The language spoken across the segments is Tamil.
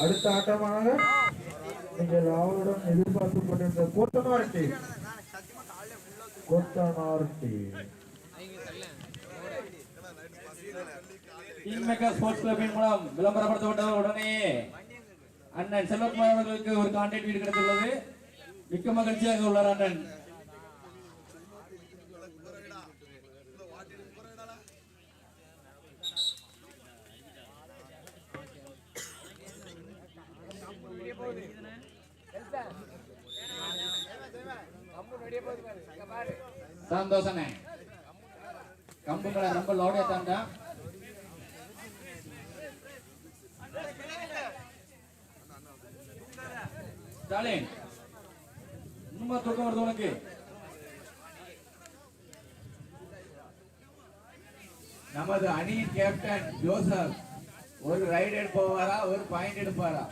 அடுத்த ஆட்டமாக நீங்கள் அவருடன் எதிர்பார்த்துக் கொண்டிருந்த Kottanar team Kottanar team king sports கிளப்பின் மூலம் விளம்பரப்படுத்தப்பட்ட உடனே அண்ணன் செல்வகுமார் அவர்களுக்கு ஒரு கான்டாக்ட் வீடு கிடைத்துள்ளது. மிக்க மகிழ்ச்சியாக உள்ளார் அண்ணன். சந்தோஷனே கம்புங்களை ரொம்ப லோடியா தாண்டா ஸ்டாலின். இன்னுமா தூக்கம் வருது உனக்கு? நமது அணியின் கேப்டன் ஜோசப் ஒரு ரைடு எடுப்பவாரா ஒரு பாயிண்ட் எடுப்பாரா?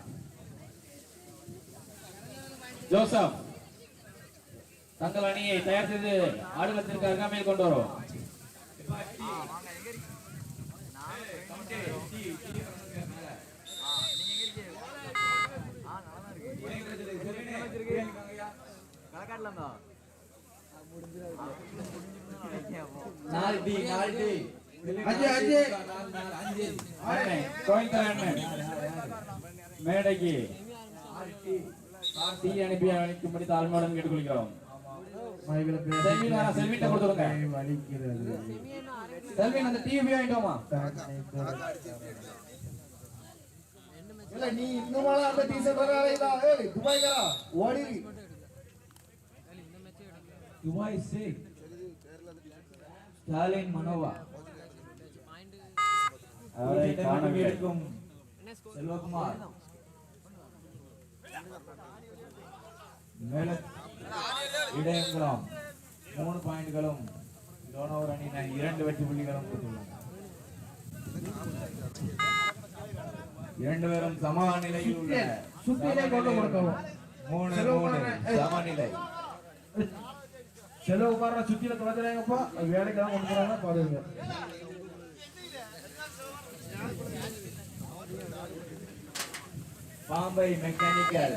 ஜோசப் தங்கள் அணியை தயார் செய்து ஆடுகளத்திற்கு அருகாமையில் கொண்டு வரும். நாலு டி நாலு டி அஞ்சு, அஞ்சு. அஞ்சு அண்ணன் கோயந்தர் அண்ணன் மேடைக்கு டீ அனுப்பி அனுப்பும்படி தாழ்மையுடன் கேட்டுக்கொள்கிறோம் செல்வின் வரா, செல்வின்ட்ட கொடுத்துருங்க. வலிக்கிறது செல்வின் அந்த டீ வாங்கிட்டோமா இல்ல நீ இன்னுமால அந்த டீசர்ட் வராதா ஏய் துபாய்க்காரா ஓடிரி சேக் ஸ்டாலின் மனோவா அவரை காணவில்லை. எடுக்கும் செல்வகுமார். மேல இடையங்குளம் மூணு பாயிண்ட்களும் லோனோவர் அணியினர் இரண்டு வெற்றி புள்ளிகளும் பெற்றுள்ளனர் இரண்டு பேரும் சம நிலையில் உள்ள சுத்தியிலே கொண்டு கொடுக்கவும். மூணு மூணு செலவு ஏய். சுத்தியில தொலைஞ்சிடாங்கப்பா வேலைக்கு தான் கொண்டு போறாங்க பாருங்க. பாம்பை மெக்கானிக்கல்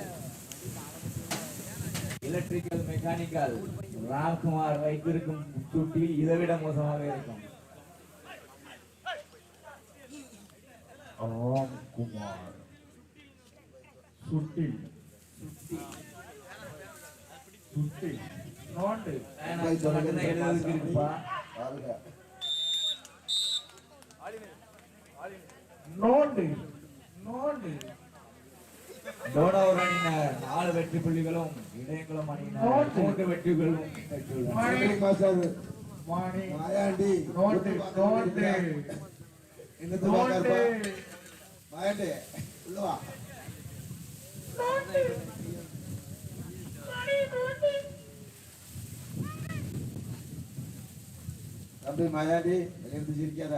எலக்ட்ரிக்கல் மெக்கானிக்கல் ராம்குமார் வைத்திருக்கும் சுட்டி இதைவிட மோசமாக இருக்கும். ராம்குமார். சுட்டில் சுட்டில் சுட்டில் நோண்டு. எழுதுறதுக்கு இருக்குப்பா நோண்டு. நோண்டு. டோடாவூர் அணியினர் நாலு வெற்றி புள்ளிகளும் இடையங்குளம் அணியினர். மூன்று வெற்றிகளும் மாயாண்டி. நோண்டு. நோண்டு. என்னது நோண்டு. பாக்கறப்பா மாயாண்டி உள்ள வா. தம்பி மாயாண்டி எடுத்து சிரிக்காத.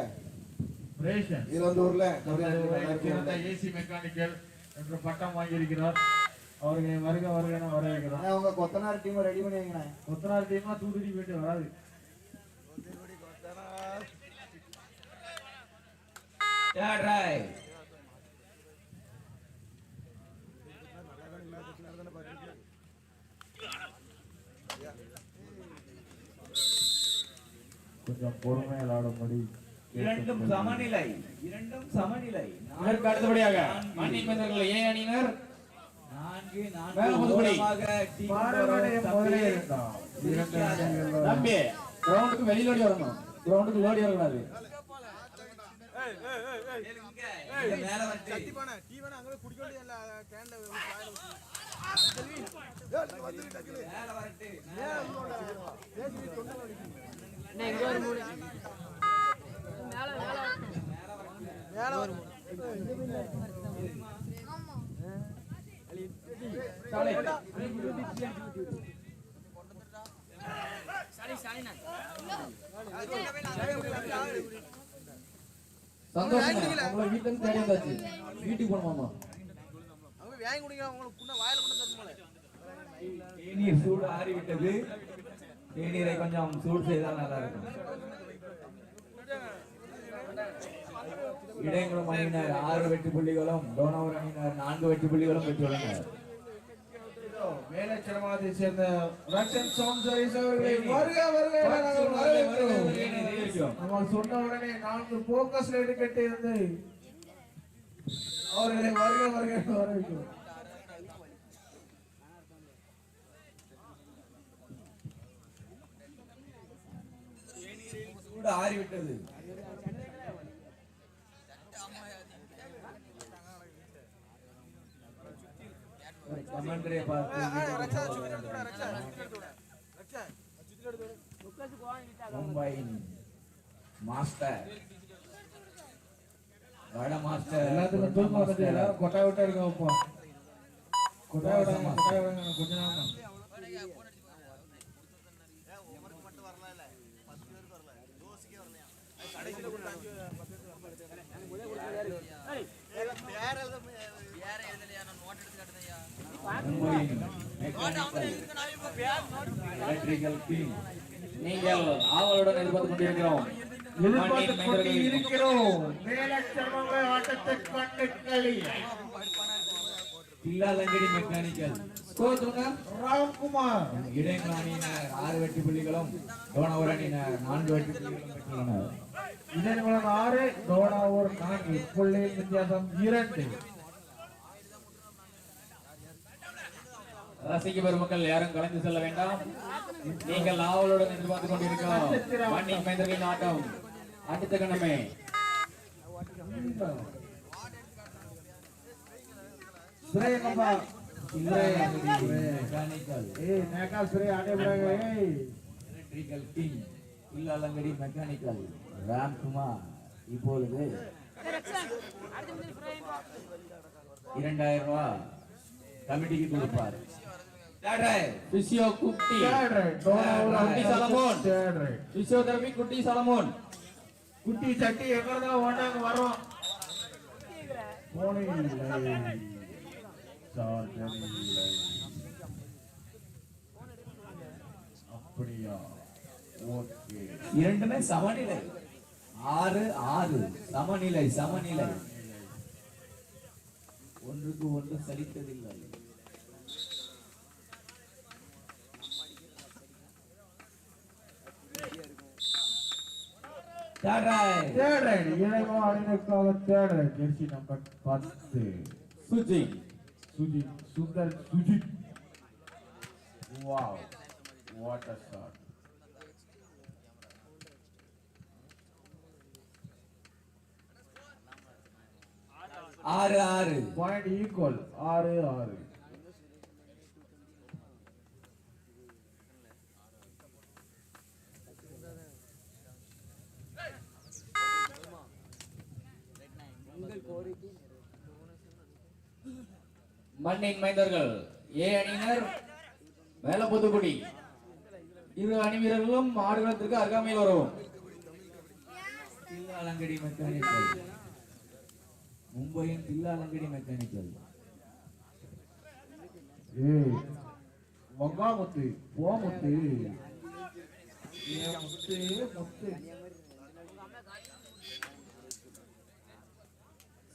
ரேஷன். இதுல வந்து ஊர்ல சிறந்த ஏசி மெக்கானிக்கல் என்ற பட்டம் வாங்கியிருக்கிறார். அவர்களை வருக வருக வரவேற்கிறோம். உங்க கொத்தனார் டீம் ரெடி பண்ணி கொத்தனார் டீமா தூத்துக்குடி போயிட்டு வராது. Right. கொஞ்சம் பொறுமையாக விளையாடும்படி இரண்டும் சமநிலை இரண்டும் சமநிலை. இதற்கு அடுத்தபடியாக. மண்ணின் மனிதர்கள் ஏ அணியினர்? நான்கு தம்பி. கிரவுண்டுக்கு வரணும். கிரவுண்டுக்கு ஓடி வரக்கூடாது இங்க மேல வந்து மேல வரட்டு சந்தோஷம் உங்களை வீட்டுல இருந்து தேடி வந்தாச்சு. வீட்டுக்கு போனோமாமா அவங்க வாங்கி குடிங்க உங்களுக்கு வாயில கொண்டு தரணும் தேநீர் சூடு ஆறிவிட்டது. தேநீரை கொஞ்சம் சூடு செய்தால் நல்லா இருக்கும் இடையங்குளம் அணியினர் ஆறு வெற்றி புள்ளிகளும் டோனவர் அணியினர் நான்கு வெற்றி புள்ளிகளும் பெற்றுள்ளனர் மேலச்சிரமாதை சேர்ந்த ரக்ஷன் சவுண்ட் சர்வீஸ் அவர்களை வருக வருக. நம்ம சொன்ன உடனே நான்கு போக்கஸ்ல எடுக்கட்டு இருந்து அவர்களை வருக வருக வரவேற்கிறோம் சூடு ஆறிவிட்டது கமெண்ட்ரியை பார்த்து மும்பையின் மாஸ்டர் வட மாஸ்டர் எல்லாத்துக்கும் தூக்கம் கொட்டா விட்டா இருக்கோம் இப்போ கொட்டா விடாம கொட்டா விடாம கொஞ்ச நேரம் மும்பையின் எலக்ட்ரிக்கல் கிங் நீங்கள் ஆவலுடன் எதிர்பார்த்து கொண்டிருக்கிறோம். எதிர்பார்த்து மண்ணின் கொண்டு மைந்தர்களின் இருக்கிறோம் மேலச்சரமங்களை ஆட்டத்தை கண்டு களி தில்லாலங்கடி மெக்கானிக்கல். ஸ்கோர் சொல்லுங்க. ராம்குமார். இடையங்குளம் அணியினர் ஆறு புள்ளிகளும் அணியினர் நான்கு வெற்றி புள்ளிகளும் பெற்றுள்ளனர். இதன் ஆறு டோனாவூர் நான்கு புள்ளியின் வித்தியாசம் இரண்டு. ரசிக பெருமக்கள் யாரும் கலந்து செல்ல வேண்டாம். நீங்கள் ஆவலுடன் எதிர்பார்த்து கொண்டிருக்கிறோம். மண்ணின் மைந்தர்களின் ஆட்டம். அடுத்த கணமே. சுரேங்கப்பா தில்லாலங்கடி மெக்கானிக்கல் ஏய் நேக்கா சுரே ஆடே விடாங்க ஏய். எலக்ட்ரிக்கல் கிங் தில்லாலங்கடி மெக்கானிக்கல் ராம்குமார். இப்பொழுது இரண்டாயிரம் ரூபாய் கமிட்டிக்கு கொடுப்பார். குட்டி குட்டி சலமோன். தேர்ட் ரைட் பிசியோதெரபி குட்டி சலமோன். குட்டி சட்டி எங்க இருந்தாலும் ஓட்டாங்க வரோம் போனே இல்லை. சார்ஜர் இல்லை அப்படியா? ஓகே. இரண்டுமே சமநிலை. ஆறு ஆறு. சமநிலை. சமநிலை. ஒன்றுக்கு ஒன்று சலித்ததில்லை. தாராய். தேர்ட் ரைட் இளைஞர் அணிகளுக்காக தேர்ட் ரைட் ஜெர்சி நம்பர் பத்து Suji Sujith Sundar Sujith wow what a shot ஆறு ஆறு பாயிண்ட் ஈக்குவல் ஆறு ஆறு மண்ணின் மைந்தர்கள். ஏ அணியினர் மேலப்புதுக்குடி இரு அணி வீரர்களும் ஆடுகளத்திற்கு அருகாமையில் வரும் தில்லாலங்கடி மெக்கானிக்கல். மும்பையின் தில்லாலங்கடி மெக்கானிக்கல். வங்காமுத்து போமுத்து முத்து முத்து.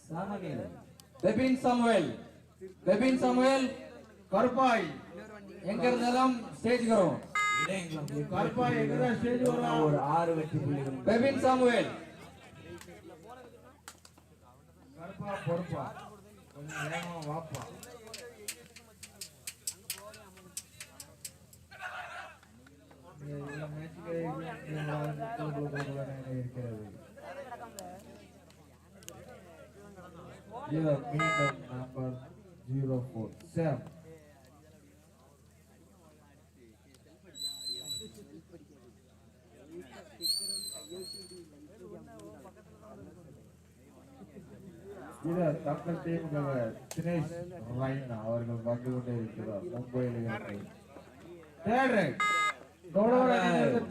சமநிலை பெபின் சாமுவேல். பெபின் சாமுவேல் கருப்பாய் எங்க இருந்தாலும் ஸ்டேஜ்க்கு வரும் கருப்பாய் எங்கதான் ஸ்டேஜ் வரும் ஒரு ஆறு வெற்றி புள்ளிகள் பெபின் சாமுவேல். கருப்பா பொறுப்பா. கொஞ்சம் வேகமா வாப்பா. இருக்கிறது. மீண்டும் நம்பர் ஜீரோ ஃபோர் செவன் இது தங்கள் டீம் தினேஷ் ரைனா அவர்கள் வந்து கொண்டே இருக்கிறார். மும்பையில் இருந்து. தேர்ட் ரைட்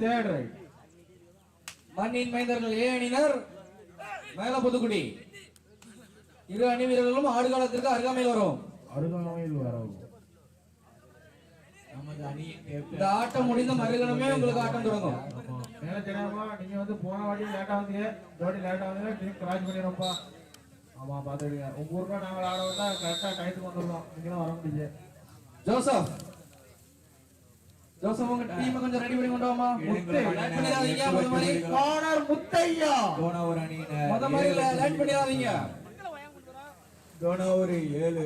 தேர்ட் ரைட் மண்ணின் மைந்தர்கள் ஏ அணியினர்? மேல புதுக்குடி இரு அணி வீரர்களும் ஆடுகாலத்திற்கு அருகாமையில் வரும். அருகாமையில் வரவும் அணியின் இந்த ஆட்டம் முடிந்த மறுகணமே உங்களுக்கு ஆட்டம் தொடங்கும். மேல தெரியாம நீங்க வந்து போன வாட்டி லேட்டா வந்தீங்க இந்த வாட்டி லேட்டா வந்தீங்க டீம் கிராச் பண்ணிடும்ப்பா ஆமா பாத்துடுங்க உங்க ஊருக்கா நாங்கள் ஆட வந்தா கரெக்டா டயத்துக்கு வந்துடுவோம் நீங்களும் வர முடியுது ஜோசப். ஜோசப் உங்க டீமை கொஞ்சம் ரெடி பண்ணி கொண்டு வாமா முத்து லேட் பண்ணிடாதீங்க. முத மாதிரி கார்னர் முத்தையா. தோனவர் அணியினர் முத மாதிரி லேட் பண்ணிடாதீங்க. தோனவர் ஏழு.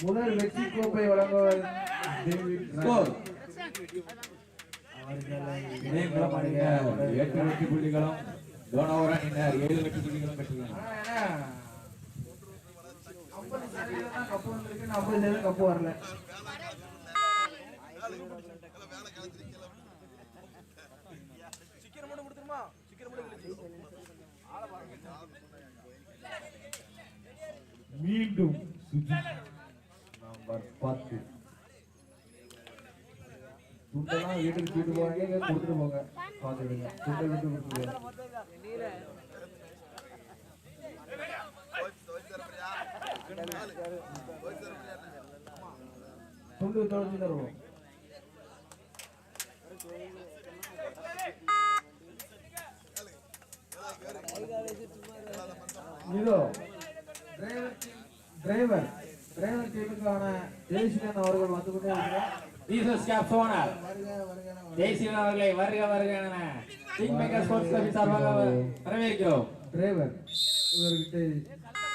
முதல் வெற்றி கோப்பை அணியினர் எட்டு வெற்றி புள்ளிகளும் ஏழு வெற்றி புள்ளிகளும் பெற்றுள்ளனர். கப்பு வரல மீண்டும் நம்பர் பத்து. துண்டெல்லாம் வீட்டுக்கு தூக்கிட்டு போவாங்க கொடுத்துட்டு போங்க. பார்த்துடுங்க துண்டை விட்டு கொடுத்துருங்க துண்டு தொடர்ந்து தருவோம் இதோ டிரைவர் டிரைவர் டிரைவர் டீமுக்கான ஜெயசீலன் அவர்கள் வந்து கொண்டே இருக்கிறார். ஜீசஸ் கேப் வருக ஜெய்சீலன் அவர்களை வருக வருக என. கிங் மேக்கர் ஸ்போர்ட்ஸ் கிளப்பின் சார்பாக வரவேற்கிறோம். டிரைவர் இவர்கிட்ட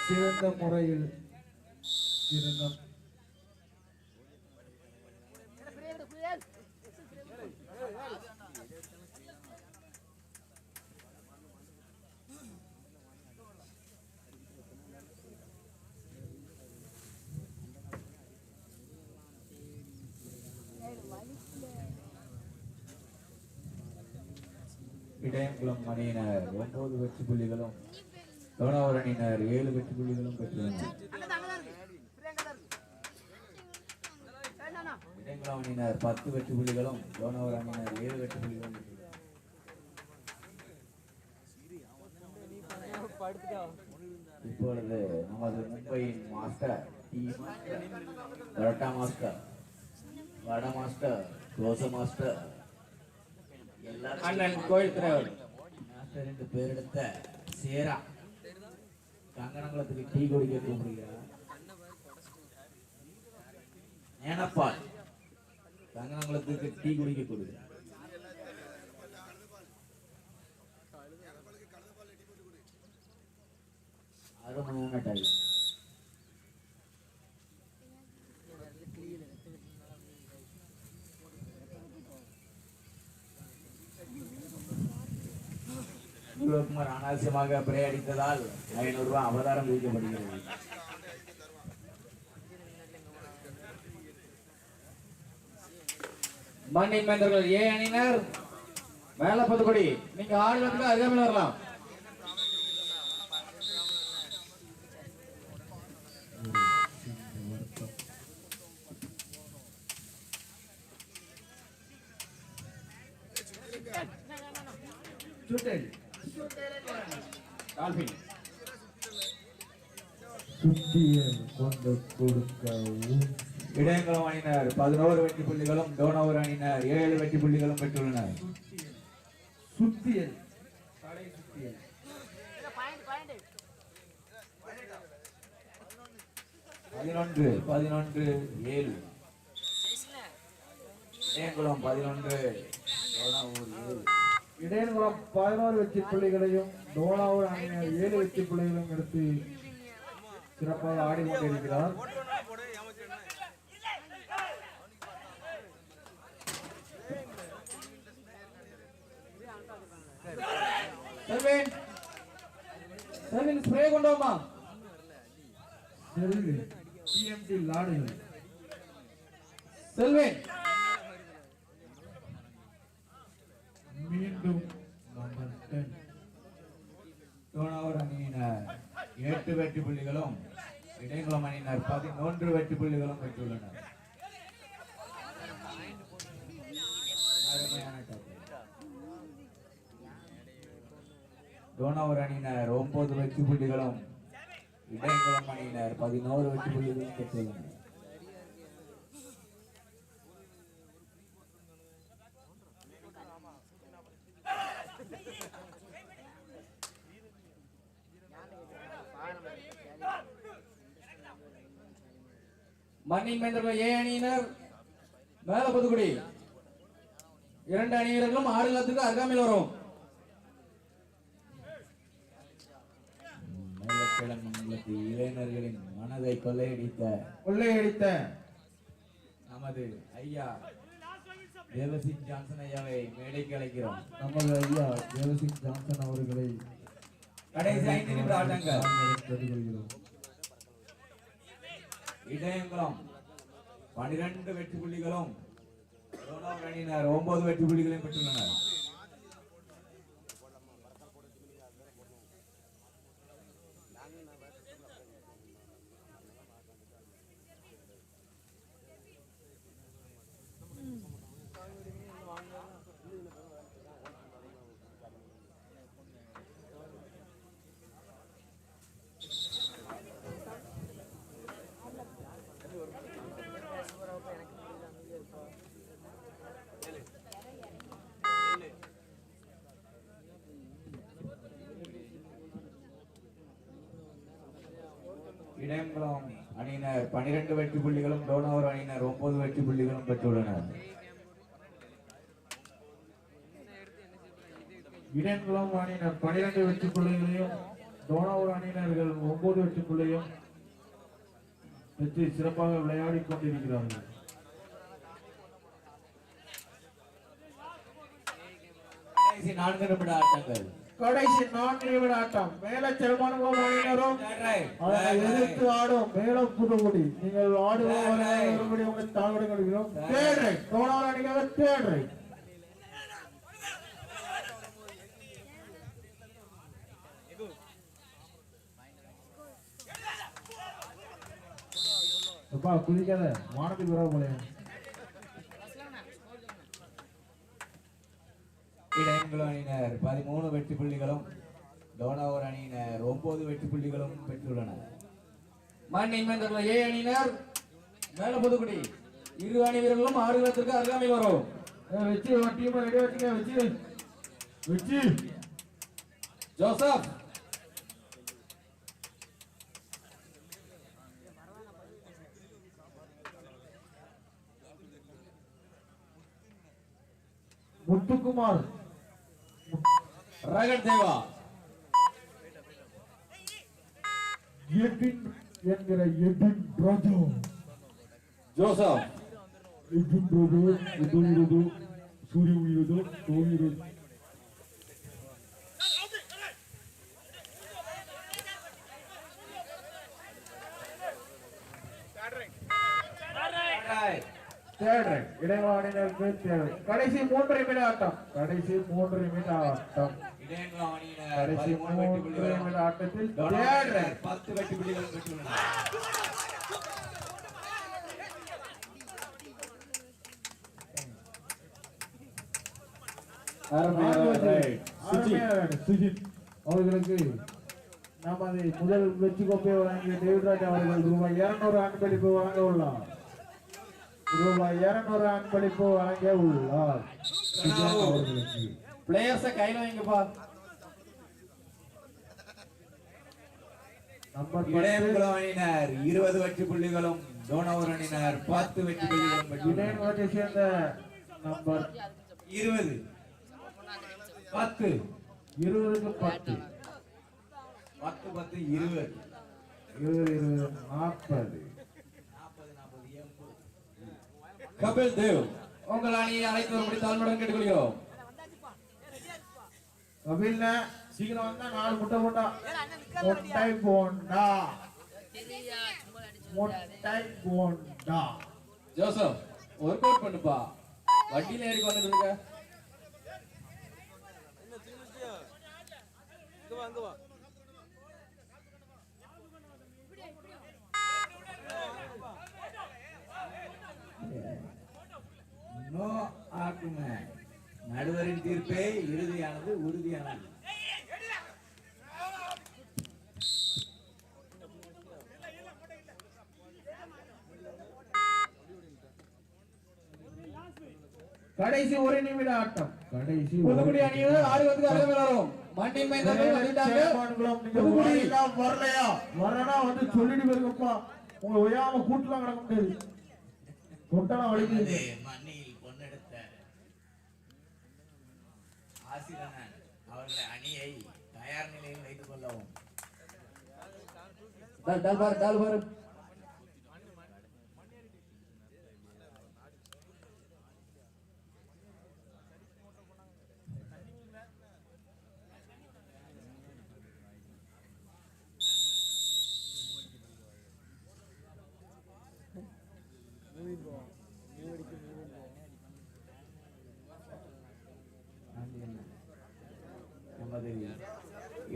சிறந்த முறையில் சிறந்த இடையங்குளம் அணியினர் ஒன்பது வெற்றி புள்ளிகளும் தோனவர் அணியினர் ஏழு வெற்றி புள்ளிகளும் பெற்றுள்ளனர். இடையங்குளம் அணியினர் பத்து வெற்றி புள்ளிகளும் தோனவர் அணியினர் ஏழு வெற்றி புள்ளிகளும் இப்பொழுது நமது மும்பையின் master tea master parotta master vada master dosa master எல்லாரும் அண்ணன் கோயில் தலைவர் ரெண்டு என்று பேரெடுத்த சேரா. கங்கணங்குளத்துக்கு டீ குடிக்க கூப்பிடுகிறார் ஏனப்பால் கங்கணங்குளத்துக்கு டீ குடிக்க கொடுக்கிறார் அருமையான டைம் சிவகுமார் அனாவசியமாக பிரே அடித்ததால் ஐநூறு ரூபாய் அவதாரம் விதிக்கப்படுகிறது மண்ணின் மேந்தர்கள் ஏ அணியினர்? மேல பதுபடி நீங்க ஆடுகளுக்கு அருகாமையில் வரலாம் கொண்டு கொடுக்கவும் இடையங்குளம் அணியினர். பதினோரு வெற்றி புள்ளிகளும் டோனவர் அணியினர். ஏழு வெற்றி புள்ளிகளும் பெற்றுள்ளனர். சுத்தியல் பதினொன்று பதினொன்று ஏழு. இடையங்குளம் பதினொன்று டோனாவூர் ஏழு. இடையன்குளம் பதினோரு வெற்றி புள்ளிகளையும் டோனாவூர் அணியினர் ஏழு வெற்றி புள்ளிகளையும் எடுத்து சிறப்பாக ஆடிக்கொண்டிருக்கிறார். செல்வின் செல்வின் ஸ்ப்ரே கொண்டு வாமா செல்வி டிஎம்டி லாடுகள். செல்வேன் மீண்டும் நம்பர் டென் தோணாவூர் அணியினர் எட்டு வெற்றி புள்ளிகளும் இடைங்குளம் பதிமூன்று வெற்றி புள்ளிகளும் பெற்றுள்ளனர். அருமையான அணியினர் ஒன்பது வெற்றி புள்ளிகளும் இடைங்குளம் அணியினர் பதினோரு வெற்றி புள்ளிகளும் பெற்றுள்ளனர். மண்ணின் மைந்தர்கள் ஏ அணியினர் மேல புதுக்குடி. இரண்டு அணி வீரர்களும் ஆடுகளத்துக்கு அருகாமையில் வரும். இளைஞர்களின் மனதை கொள்ளையடித்த கொள்ளையடித்த நமது ஐயா தேவசிங் ஜான்சன் ஐயாவை மேடைக்கு அழைக்கிறோம். நமது ஐயா தேவசிங் ஜான்சன் அவர்களை கடைசி ஐந்து நிமிட ஆட்டங்கள். இடையங்குளம் பனிரெண்டு வெற்றி புள்ளிகளும் ஒன்பது வெற்றி புள்ளிகளையும் பெற்றுள்ளனர். இடையங்குளம் அணியினர். பனிரெண்டு வெற்றி புள்ளிகளும் தோணாவூர் அணியினர். ஒன்பது வெற்றி புள்ளிகளும் பெற்றுள்ளனர். இடன்குளம் அணியினர் பனிரெண்டு வெற்றி புள்ளிகளையும் தோனாவூர் அணியினர்கள் ஒன்பது வெற்றி புள்ளியும் பெற்று சிறப்பாக விளையாடி கொண்டிருக்கிறார்கள். நான்கு நிமிட ஆட்டங்கள். கடைசி நான்கு நிமிட ஆட்டம் மேல செல்மானும் எதிர்த்து ஆடும். மேல புதுகுடி நீங்கள் ஆடுபவர்கள் உங்கள் தாழ்வுடன் கொள்கிறோம் தேடை தோனாவூர் அணிக்காக தேடை அப்பா குதிக்காத. வானத்துக்கு வர போல இடையங்குளம் அணியினர். பதிமூணு வெற்றி புள்ளிகளும் தோணாவூர் அணியினர். ஒன்பது வெற்றி புள்ளிகளும் பெற்றுள்ளனர் மண்ணின் மைந்தர்கள் ஏ அணியினர்? மேல புதுக்குடி. இரு அணி வீரர்களும் ஆடுகளத்திற்கு அருகாமையில் வரும். வச்சு டீம் ரெடி வச்சுக்க வச்சு வச்சு ஜோசப். முத்துக்குமார். ரகட் தேவா. எபின் என்கிற எபின் ராஜா. ஜோசப். எபின் ராஜா எதோ சூரிய உயிரதோ தோயிரதோ தேடுறேன். இடைவாணினருக்கு தேவை கடைசி மூன்று நிமிட ஆட்டம் கடைசி மூன்று நிமிட ஆட்டம் இடையங்குளம் அணியினர் பதிமூணு புள்ளிகளும் நிமிட ஆட்டத்தில் பத்து வெற்றி புள்ளிகளும் பெற்றுள்ளனர் சுஜித். அவர்களுக்கு நமது முதல் வெற்றி கோப்பையை வழங்கிய டேவிட்ராஜ் அவர்கள் ரூபாய் இருநூறு அன்பளிப்பு வழங்க உள்ளார். ரூபாய் இருநூறு அன்பளிப்பு வழங்க உள்ளார். அவர்களுக்கு. பிளேயர்ஸ கையில வைங்கப்பா. அணியினர் இருபது வெற்றி புள்ளிகளும் தோணாவூர் அணியினர் பத்து வெற்றி புள்ளிகளும் சேர்ந்த நம்பர் இருபது. பத்து. இருபதுக்கு பத்து. பத்து பத்து இருபது. இருபது இருபது நாற்பது. கபில் தேவ் உங்கள் அணியை அழைத்து வரும்படி தாழ்மையுடன் கேட்டுக்கொள்கிறோம். கபில்ண்ண சீக்கிரம் வந்தா நாலு முட்டை போட்டா. முட்டை போண்டா. மொட்டை போண்டா. ஜோசப் ஒர்க் அவுட் பண்ணுப்பா. வண்டியில ஏறி வந்து இருக்க. நோ இறுதியானது உறுதியானது. கடைசி ஒரு நிமிட ஆட்டம். கடைசி ஒரு புதுக்குடி அணியில் ஆறு வந்து அருகே விளாடும் மண்ணின் மைந்தர்கள் வந்துட்டாங்க புதுக்குடி வரலையா? வரனா வந்து சொல்லிட்டு போயிருக்கப்பா உங்களை ஒய்யாம கூட்டலாம் கிடக்க முடியாது. தொட்டலாம் வலிக்குது. ஆசிரியன் அவர்களை அணியை தயார் நிலையில் வைத்துக் கொள்ளவும்.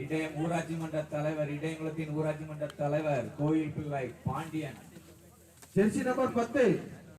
இடையம் ஊராட்சி மன்ற தலைவர் இடையங்குளத்தின் ஊராட்சி மன்ற தலைவர் கோயில் பிள்ளை பாண்டியன். ஜெர்சி நம்பர் பத்து.